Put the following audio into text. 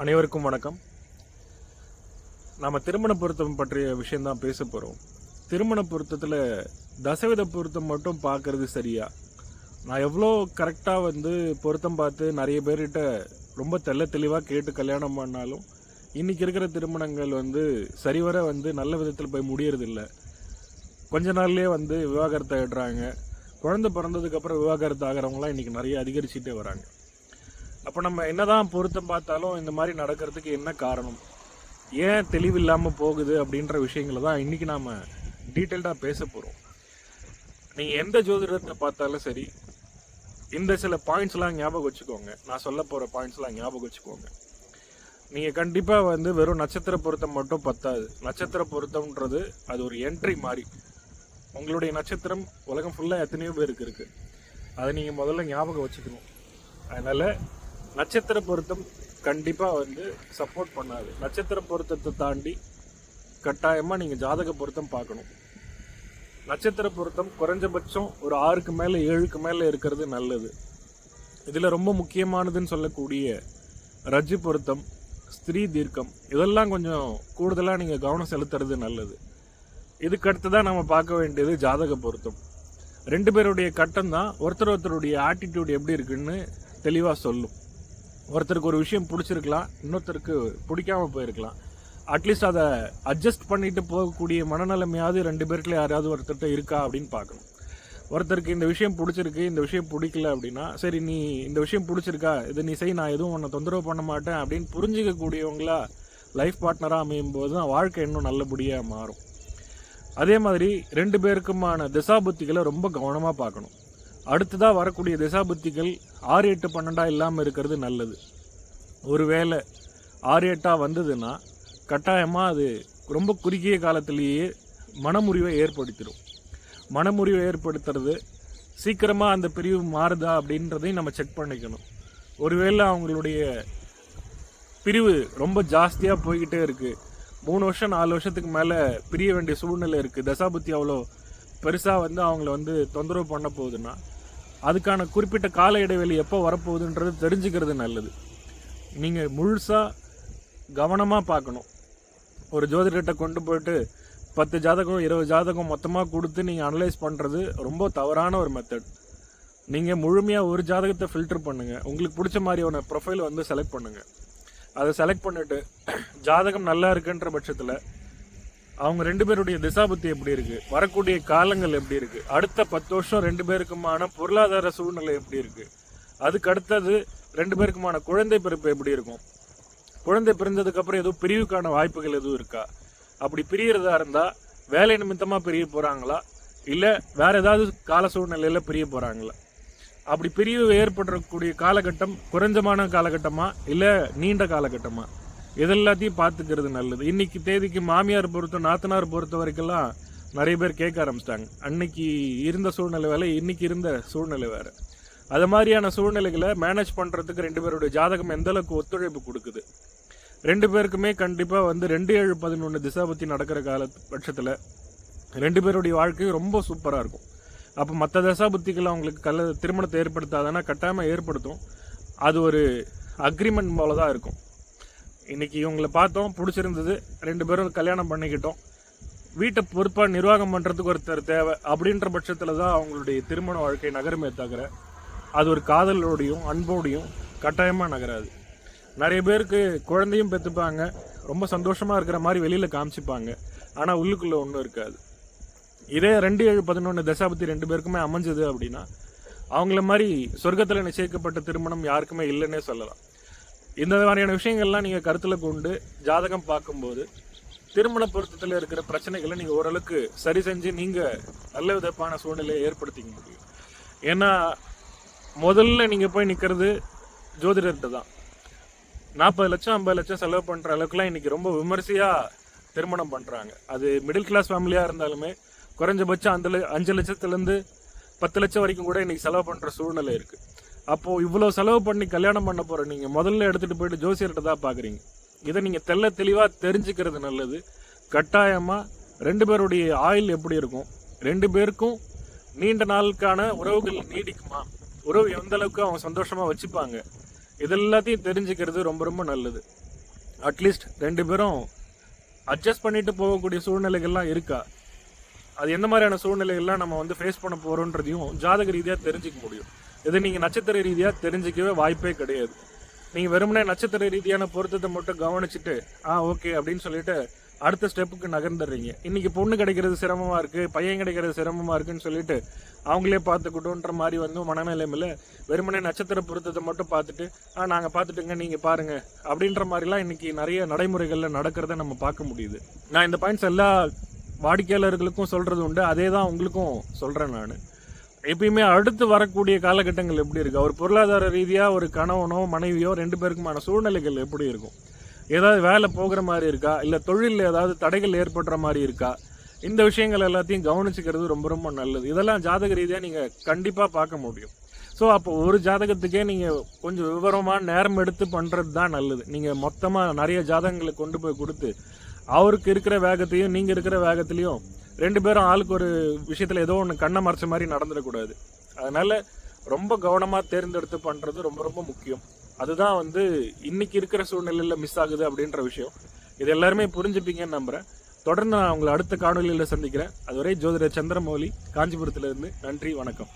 அனைவருக்கும் வணக்கம். நம்ம திருமண பொருத்தம் பற்றிய விஷயந்தான் பேச போகிறோம் திருமண பொருத்தத்தில் தசவித பொருத்தம் மட்டும் பார்க்கறது சரியா? நான் எவ்வளோ கரெக்டாக வந்து பொருத்தம் பார்த்து நிறைய பேர்கிட்ட ரொம்ப தெல்ல தெளிவாக கேட்டு கல்யாணம் பண்ணாலும் இன்றைக்கி இருக்கிற திருமணங்கள் வந்து சரிவர வந்து நல்ல விதத்தில் போய் முடியறதில்ல. கொஞ்ச நாள்லேயே வந்து விவாகரத்தை இடுறாங்க குழந்தை பிறந்ததுக்கப்புறம் விவாகரத்து ஆகிறவங்களாம் இன்றைக்கி நிறைய அதிகரிச்சுட்டே வராங்க. அப்போ நம்ம என்னதான் பொருத்தம் பார்த்தாலும் இந்த மாதிரி நடக்கிறதுக்கு என்ன காரணம்? ஏன் தெளிவில்லாமல் போகுது அப்படின்ற விஷயங்களை தான் இன்றைக்கி நாம் டீட்டெயில்டாக பேச போகிறோம் நீங்கள் எந்த ஜோதிடத்தை பார்த்தாலும் சரி இந்த சில பாயிண்ட்ஸ்லாம் ஞாபகம் வச்சுக்கோங்க. நான் சொல்ல போகிற பாயிண்ட்ஸ்லாம் ஞாபகம் வச்சுக்கோங்க. நீங்கள் கண்டிப்பாக வந்து வெறும் நட்சத்திர பொருத்தம் மட்டும் பத்தாது. நட்சத்திர பொருத்தம்ன்றது அது ஒரு என்ட்ரி மாதிரி. உங்களுடைய நட்சத்திரம் உலகம் ஃபுல்லாக எத்தனையோ பேருக்கு இருக்குது அதை நீங்கள் முதல்ல ஞாபகம் வச்சுக்கணும். அதனால் நட்சத்திர பொருத்தம் கண்டிப்பாக வந்து சப்போர்ட் பண்ணாது. நட்சத்திர பொருத்தத்தை தாண்டி கட்டாயமாக நீங்கள் ஜாதக பொருத்தம் பார்க்கணும். நட்சத்திர பொருத்தம் குறைஞ்சபட்சம் ஒரு ஆறுக்கு மேலே ஏழுக்கு மேலே இருக்கிறது நல்லது. இதில் ரொம்ப முக்கியமானதுன்னு சொல்லக்கூடிய ரஜ்ஜு பொருத்தம் ஸ்திரீ தீர்க்கம் இதெல்லாம் கொஞ்சம் கூடுதலாக நீங்கள் கவனம் செலுத்துறது நல்லது. இதுக்கடுத்து தான் நம்ம பார்க்க வேண்டியது ஜாதக பொருத்தம் ரெண்டு பேருடைய கட்டம் தான். ஒருத்தர் ஒருத்தருடைய ஆட்டிடியூட் எப்படி இருக்குன்னு தெளிவாக சொல்லும். ஒருத்தருக்கு ஒரு விஷயம் பிடிச்சிருக்கலாம் இன்னொருத்தருக்கு பிடிக்காம போயிருக்கலாம். அட்லீஸ்ட் அதை அட்ஜஸ்ட் பண்ணிட்டு போகக்கூடிய மனநிலைமையாவது ரெண்டு பேருக்குள்ள யாராவது ஒருத்தர்கிட்ட இருக்கா அப்படின்னு பார்க்கணும். ஒருத்தருக்கு இந்த விஷயம் பிடிச்சிருக்கு இந்த விஷயம் பிடிக்கல அப்படின்னா சரி நீ இந்த விஷயம் பிடிச்சிருக்கா இதை நீ செய் நான் எதுவும் உன்னை தொந்தரவு பண்ண மாட்டேன் அப்படின்னு புரிஞ்சிக்கக்கூடியவங்களா லைஃப் பார்ட்னராக அமையும் போது தான் வாழ்க்கை இன்னும் நல்லபடியாக மாறும். அதே மாதிரி ரெண்டு பேருக்குமான திசாபுத்திகளை ரொம்ப கவனமாக பார்க்கணும். அடுத்ததாக வரக்கூடிய திசாபுத்திகள் ஆறு எட்டு பன்னெண்டாக இல்லாமல் இருக்கிறது நல்லது. ஒருவேளை ஆறு எட்டாக வந்ததுன்னா கட்டாயமாக அது ரொம்ப குறுகிய காலத்திலேயே மனமுறிவை ஏற்படுத்திடும் மனமுறிவை ஏற்படுத்துறது சீக்கிரமாக அந்த பிரிவு மாறுதா அப்படின்றதையும் நம்ம செக் பண்ணிக்கணும். ஒருவேளை அவங்களுடைய பிரிவு ரொம்ப ஜாஸ்தியாக போய்கிட்டே இருக்குது மூணு வருஷம் நாலு வருஷத்துக்கு மேலே பிரிய வேண்டிய சூழ்நிலை இருக்குது தசாபுத்தி அவ்வளோ பெருசாக வந்து அவங்கள வந்து தொந்தரவு பண்ண போகுதுன்னா அதுக்கான குறிப்பிட்ட கால இடைவெளி எப்போ வரப்போகுதுன்றது தெரிஞ்சுக்கிறது நல்லது. நீங்கள் முழுசாக கவனமாக பார்க்கணும். ஒரு ஜோதிடர்கிட்ட கொண்டு போயிட்டு பத்து ஜாதகம் இருபது ஜாதகம் மொத்தமாக கொடுத்து நீங்கள் அனலைஸ் பண்ணுறது ரொம்ப தவறான ஒரு மெத்தட் நீங்கள் முழுமையாக ஒரு ஜாதகத்தை ஃபில்டர் பண்ணுங்கள் உங்களுக்கு பிடிச்ச மாதிரியான ப்ரொஃபைல் வந்து செலக்ட் பண்ணுங்கள் அதை செலக்ட் பண்ணிவிட்டு ஜாதகம் நல்லா இருக்குன்ற பட்சத்தில் அவங்க ரெண்டு பேருடைய திசாபுத்தி எப்படி இருக்கு? வரக்கூடிய காலங்கள் எப்படி இருக்கு? அடுத்த பத்து வருஷம் ரெண்டு பேருக்குமான பொருளாதார சூழ்நிலை எப்படி இருக்கு? அதுக்கு அடுத்தது ரெண்டு பேருக்குமான குழந்தை பிறப்பு எப்படி இருக்கும்? குழந்தை பிறந்ததுக்கு அப்புறம் எதுவும் பிரிவுக்கான வாய்ப்புகள் எதுவும் இருக்கா? அப்படி பிரியறதா இருந்தா வேலை நிமித்தமா பிரிய போறாங்களா? இல்ல வேற ஏதாவது கால சூழ்நிலையில பிரிய போறாங்களா? அப்படி பிரிவு ஏற்படக்கூடிய காலகட்டம் குறைஞ்சமான காலகட்டமா இல்ல நீண்ட காலகட்டமா? இதெல்லாத்தையும் பார்த்துக்கிறது நல்லது. இன்னைக்கு தேதிக்கு மாமியார் பொறுத்த நாத்தனார் பொறுத்த வரைக்கெல்லாம் நிறைய பேர் கேட்க ஆரம்பிச்சிட்டாங்க. அன்னைக்கு இருந்த சூழ்நிலை வேலை இன்னைக்கு இருந்த சூழ்நிலை வேற. அது மாதிரியான சூழ்நிலைகளை மேனேஜ் பண்ணுறதுக்கு ரெண்டு பேருடைய ஜாதகம் எந்தளவுக்கு ஒத்துழைப்பு கொடுக்குது? ரெண்டு பேருக்குமே கண்டிப்பாக வந்து ரெண்டு ஏழு பதினொன்று திசாபத்தி நடக்கிற கால பட்சத்தில் ரெண்டு பேருடைய வாழ்க்கையும் ரொம்ப சூப்பராக இருக்கும். அப்போ மற்ற தசாபுத்திகள் அவங்களுக்கு கல்ல திருமணத்தை ஏற்படுத்தாதானா கட்டாயமாக ஏற்படுத்தும். அது ஒரு அக்ரிமெண்ட் போல தான் இருக்கும். இன்னைக்கு இவங்களை பார்த்தோம் பிடிச்சிருந்தது. ரெண்டு பேரும் கல்யாணம் பண்ணிக்கிட்டோம். வீட்டை பொறுப்பாக நிர்வாகம் பண்ணுறதுக்கு ஒருத்தர் தேவை. அப்படின்ற பட்சத்தில் தான் அவங்களுடைய திருமண வாழ்க்கை நகருமே தவிர அது ஒரு காதலோடையும் அன்போடையும் கட்டாயமாக நகராது. நிறைய பேருக்கு குழந்தையும் பெற்றுப்பாங்க ரொம்ப சந்தோஷமாக இருக்கிற மாதிரி வெளியில் காமிச்சிப்பாங்க. ஆனால் உள்ளுக்குள்ளே ஒன்றும் இருக்காது. இதே ரெண்டு ஏழு பதினொன்று தசாபதி ரெண்டு பேருக்குமே அமைஞ்சது அப்படின்னா அவங்கள மாதிரி சொர்க்கத்தில் நிச்சயிக்கப்பட்ட திருமணம் யாருக்குமே இல்லைன்னே சொல்லலாம். இந்த மாதிரியான விஷயங்கள்லாம் நீங்கள் கருத்தில் கொண்டு ஜாதகம் பார்க்கும்போது திருமண பொருத்தத்தில் இருக்கிற பிரச்சனைகளை நீங்கள் ஓரளவுக்கு சரி செஞ்சு நீங்கள் நல்ல விதமான சூழ்நிலையை ஏற்படுத்திக்க முடியும். ஏன்னா முதல்ல நீங்கள் போய் நிற்கிறது ஜோதிடர்கிட்ட தான். நாற்பது லட்சம் ஐம்பது லட்சம் செலவு பண்ணுற அளவுக்குலாம் இன்றைக்கி ரொம்ப விமர்சையாக திருமணம் பண்ணுறாங்க அது மிடில் கிளாஸ் ஃபேமிலியாக இருந்தாலுமே குறைஞ்சபட்சம் அந்த அஞ்சு லட்சத்துலேருந்து பத்து லட்சம் வரைக்கும் கூட இன்றைக்கி செலவு பண்ணுற சூழ்நிலை இருக்குது அப்போது இவ்வளோ செலவு பண்ணி கல்யாணம் பண்ண போகிற நீங்கள் முதல்ல எடுத்துகிட்டு போயிட்டு ஜோசியர்கிட்ட தான் பார்க்குறீங்க இதை நீங்கள் தெள்ள தெளிவாக தெரிஞ்சுக்கிறது நல்லது. கட்டாயமாக ரெண்டு பேருடைய ஆயில் எப்படி இருக்கும்? ரெண்டு பேருக்கும் நீண்ட நாளுக்கான உறவுகள் நீடிக்குமா? உறவு எந்த அளவுக்கு அவங்க சந்தோஷமாக வச்சுப்பாங்க? இதெல்லாத்தையும் தெரிஞ்சுக்கிறது ரொம்ப ரொம்ப நல்லது. அட்லீஸ்ட் ரெண்டு பேரும் அட்ஜஸ்ட் பண்ணிட்டு போகக்கூடிய சூழ்நிலைகள்லாம் இருக்கா? அது எந்த மாதிரியான சூழ்நிலைகள்லாம் நம்ம வந்து ஃபேஸ் பண்ண போகிறோன்றதையும் ஜாதக ரீதியாக தெரிஞ்சுக்க முடியும். இது நீங்கள் நட்சத்திர ரீதியாக தெரிஞ்சிக்கவே வாய்ப்பே கிடையாது. நீங்கள் வெறுமனே நட்சத்திர ரீதியான பொருத்தத்தை மட்டும் கவனிச்சுட்டு ஆ ஓகே அப்படின்னு சொல்லிட்டு அடுத்த ஸ்டெப்புக்கு நகர்ந்துடுறீங்க. இன்றைக்கி பொண்ணு கிடைக்கிறது சிரமமாக இருக்குது பையன் கிடைக்கிறது சிரமமாக இருக்குன்னு சொல்லிட்டு அவங்களே பார்த்துக்கிட்டோன்ற மாதிரி வந்து மனநிலைமையில் வெறுமனே நட்சத்திர பொருத்தத்தை மட்டும் பார்த்துட்டு ஆ நாங்கள் பார்த்துட்டுங்க நீங்கள் பாருங்க அப்படின்ற மாதிரிலாம் இன்றைக்கி நிறைய நடைமுறைகளில் நடக்கிறத நம்ம பார்க்க முடியுது. நான் இந்த பாயிண்ட்ஸ் எல்லா வாடிக்கையாளர்களுக்கும் சொல்கிறது உண்டு அதே தான் உங்களுக்கும் சொல்கிறேன் நான். எப்பயுமே அடுத்து வரக்கூடிய காலகட்டங்கள் எப்படி இருக்குது அவர் பொருளாதார ரீதியாக ஒரு கணவனோ மனைவியோ ரெண்டு பேருக்குமான சூழ்நிலைகள் எப்படி இருக்கும்? ஏதாவது வேலை போகிற மாதிரி இருக்கா? இல்லை தொழிலில் ஏதாவது தடைகள் ஏற்படுற மாதிரி இருக்கா? இந்த விஷயங்கள் எல்லாத்தையும் கவனிச்சுக்கிறது ரொம்ப ரொம்ப நல்லது. இதெல்லாம் ஜாதக ரீதியாக நீங்கள் கண்டிப்பாக பார்க்க முடியும். ஸோ அப்போ ஒரு ஜாதகத்துக்கே நீங்கள் கொஞ்சம் விவரமாக நேரம் எடுத்து பண்ணுறது தான் நல்லது. நீங்கள் மொத்தமாக நிறைய ஜாதகங்களை கொண்டு போய் கொடுத்து அவருக்கு இருக்கிற வேகத்தையும் நீங்கள் இருக்கிற வேகத்துலேயும் ரெண்டு பேரும் ஆளுக்கு ஒரு விஷயத்தில் ஏதோ ஒன்று கண்ணை மறைச்ச மாதிரி நடந்துடக்கூடாது. அதனால் ரொம்ப கவனமாக தேர்ந்தெடுத்து பண்ணுறது ரொம்ப ரொம்ப முக்கியம். அதுதான் வந்து இன்னைக்கு இருக்கிற சூழ்நிலையில் மிஸ் ஆகுது அப்படின்ற விஷயம். இது எல்லாருமே புரிஞ்சுப்பீங்கன்னு நம்புகிறேன் தொடர்ந்து நான் உங்களை அடுத்த காணொலியில் சந்திக்கிறேன். அதுவரை ஜோதிடர் சந்திரமௌலி காஞ்சிபுரத்துலேருந்து நன்றி வணக்கம்.